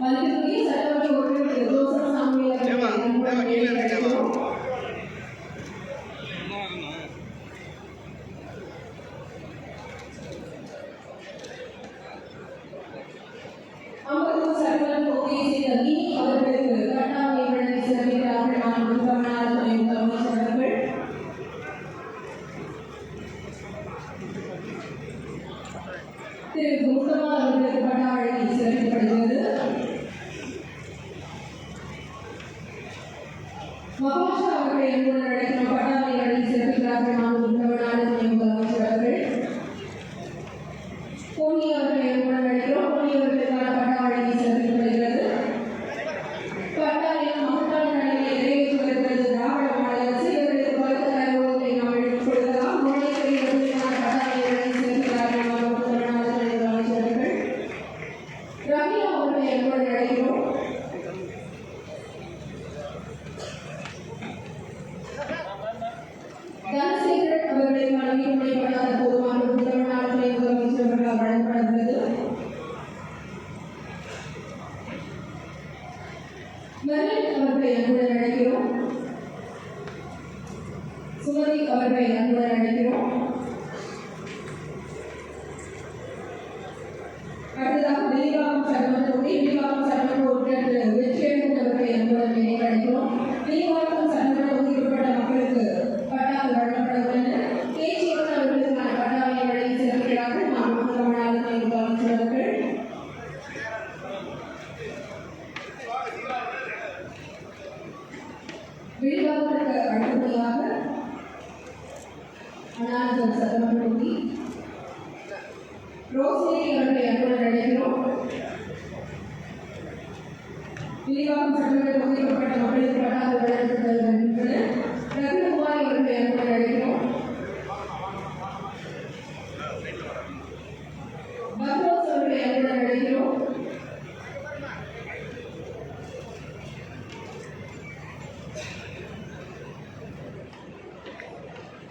மல்லிகை சட்டமன்ற உறுப்பினர் ஜோசப் சாமியார் திரு முத்தமா அவர்களுக்கு பட்டா வழங்கி சிறப்பிக்கப்படுகிறது மகாஷா அவர்களை அன்புடன் சிறப்பிக்கிறார்கள் ரம்யா அவர்களை அன்புடன் அழைக்கிறோம் தனசேகரன் அவர்களுக்கான போதுமான முதல்வனான துணை முதலமைச்சர் வழங்கப்படுகிறது மெர்லின் அவர்களை அன்புடன் அழைக்கிறோம் சுமதி அவர்களை அன்புடன் அழைக்கிறோம் விழிவாக்கத்திற்கு அடுத்தபடியாக அண்ணாநகர் சட்டமன்ற தொகுதி ரோஸ்மேரி அவர்களை அன்புடன் அழைக்கிறோம் விரிவாக்கம் சட்டமன்ற தொகுதிக்கப்பட்ட மக்களுக்கு பட்டாது வழங்கப்பட்டு வருகின்றன அவர்களை அன்புடன் அழைக்கிறோம் பத்ரோஸ் அவர்களை அன்புடன் அழைக்கிறோம்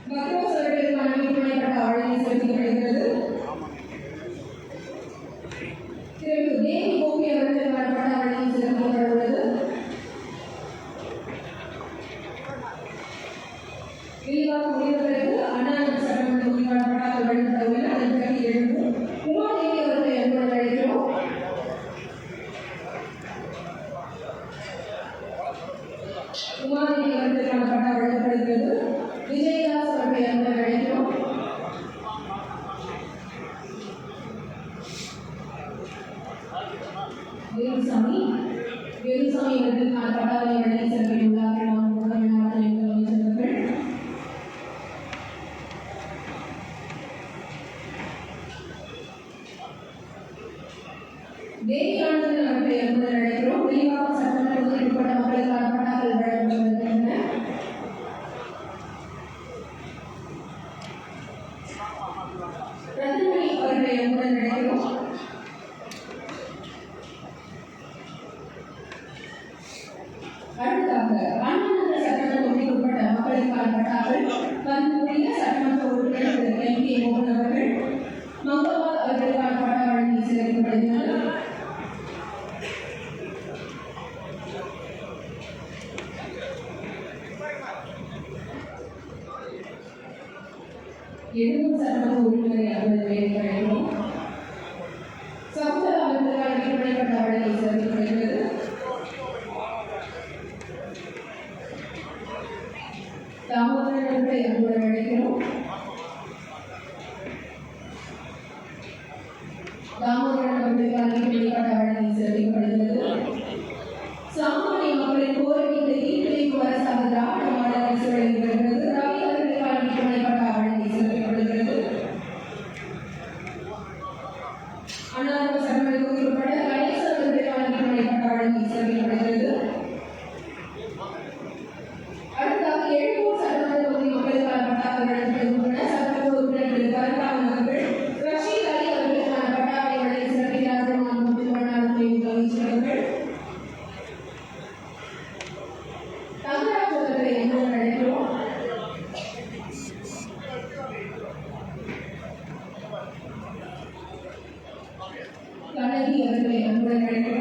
பத்ரோஸ் அவர்களுக்கான வீட்டுமனைப்பட்ட வழங்கி செலுத்தப்படுகிறது திரு தேவி கோபி அவர்களுக்கான பட்ட வழங்கி செலுத்தப்பட உள்ளது விரிவாக முடிந்த பிறகு அண்ணாநகர் சட்டமன்ற தொகுதிக்கான பட்டாக்கள் வழங்கப்பட அதன் பிறகு எழுந்து உமாதேவி அவர்களை அன்புடன் அழைக்கிறோம். உமாதேவி அவர்களுக்கான பட்டா வழங்கப்படுகிறது. விஜயதாஸ் அவர்களை அழைக்கிறோம். வேலுசாமி வேலுசாமி அவர்களுக்கான பட்டாவை வழங்கி சென்றுள்ளார்கள் தேவி ஆனந்தன் அவர்களை அன்புடன் அழைக்கிறோம். விரிவாக்கம் சட்டமன்ற உட்பட்ட மக்களுக்கான பட்டாக்கள் வழங்கப்படுகின்றன. ரத்னமணி அவர்களை அன்புடன் அழைக்கிறோம். அடுத்ததாக அண்ணாநகர் சட்டமன்ற தொகுதிக்கு உட்பட்ட மக்களுக்கான பட்டாக்கள் கருத்துக்குரிய சட்டமன்ற உறுப்பினர் திரு எம் கே மோகன் அவர்கள் மங்கம்மாள் அவர்களுக்கான பட்டா வழங்கி சிறப்பிக்கப்படுகின்றனர் எழுபது சட்டமன்ற உறுப்பினரை அவர்கள் வேலை வழங்கும் சமூக அவர்களுக்கான வீட்டுமனைப்பட்ட வழங்கி சிறப்பிக்கப்படுகிறது தாமோதரன் அவர்களை அன்புடன் அழைக்கிறோம் தாமோதரன் அவர்களுக்கான வெளிப்பாடு வழங்கி சிறப்பிக்கப்படுகிறது சாமானிய மக்களின் கோரிக்கைகளை தீர்த்து அரசாக திராவிட மாடல் அரசு வழங்கி வருகிறது. திராவிட